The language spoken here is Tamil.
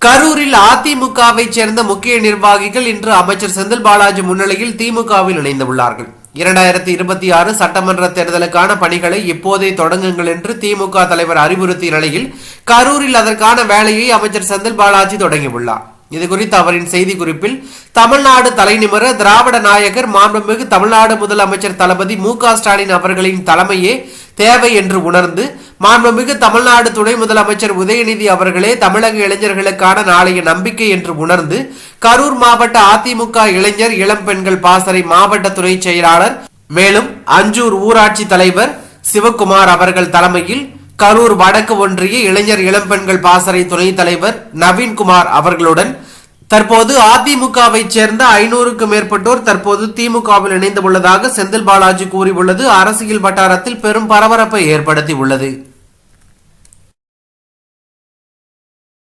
கரூரில் அதிமுகவை சேர்ந்த முக்கிய நிர்வாகிகள் இன்று அமைச்சர் செந்தில் பாலாஜி முன்னிலையில் திமுகவில் இணைந்துள்ளார்கள் இரண்டாயிரத்தி இருபத்தி ஆறு சட்டமன்ற தேர்தலுக்கான பணிகளை இப்போதே தொடங்குங்கள் என்று திமுக தலைவர் அறிவுறுத்திய நிலையில் கரூரில் அதற்கான வேலையை அமைச்சர் செந்தில் பாலாஜி தொடங்கியுள்ளார். இது குறித்து அவரின் செய்தி குறிப்பில் தமிழ்நாடு தலைநிமிர திராவிட நாயகர் மாண்புமிகு தமிழ்நாடு முதலமைச்சர் தளபதி மு ஸ்டாலின் அவர்களின் தலைமையே தேவை என்று உணர்ந்து மாண்புமிகு தமிழ்நாடு துணை முதலமைச்சர் உதயநிதி அவர்களே தமிழக இளைஞர்களுக்கான நாளைய நம்பிக்கை என்று உணர்ந்து கரூர் மாவட்ட அதிமுக இளைஞர் இளம் பெண்கள் பாசறை மாவட்ட துணை செயலாளர் மேலும் அஞ்சூர் ஊராட்சி தலைவர் சிவகுமார் அவர்கள் தலைமையில் கரூர் வடக்கு ஒன்றிய இளைஞர் இளம்பெண்கள் பாசறை துணைத் தலைவர் நவீன்குமார் அவர்களுடன் தற்போது அதிமுகவை சேர்ந்த ஐநூறுக்கும் மேற்பட்டோர் தற்போது திமுகவில் இணைந்து உள்ளதாக செந்தில் பாலாஜி கூறியுள்ளது. அரசியல் வட்டாரத்தில் பெரும் பரபரப்பை ஏற்படுத்தி உள்ளது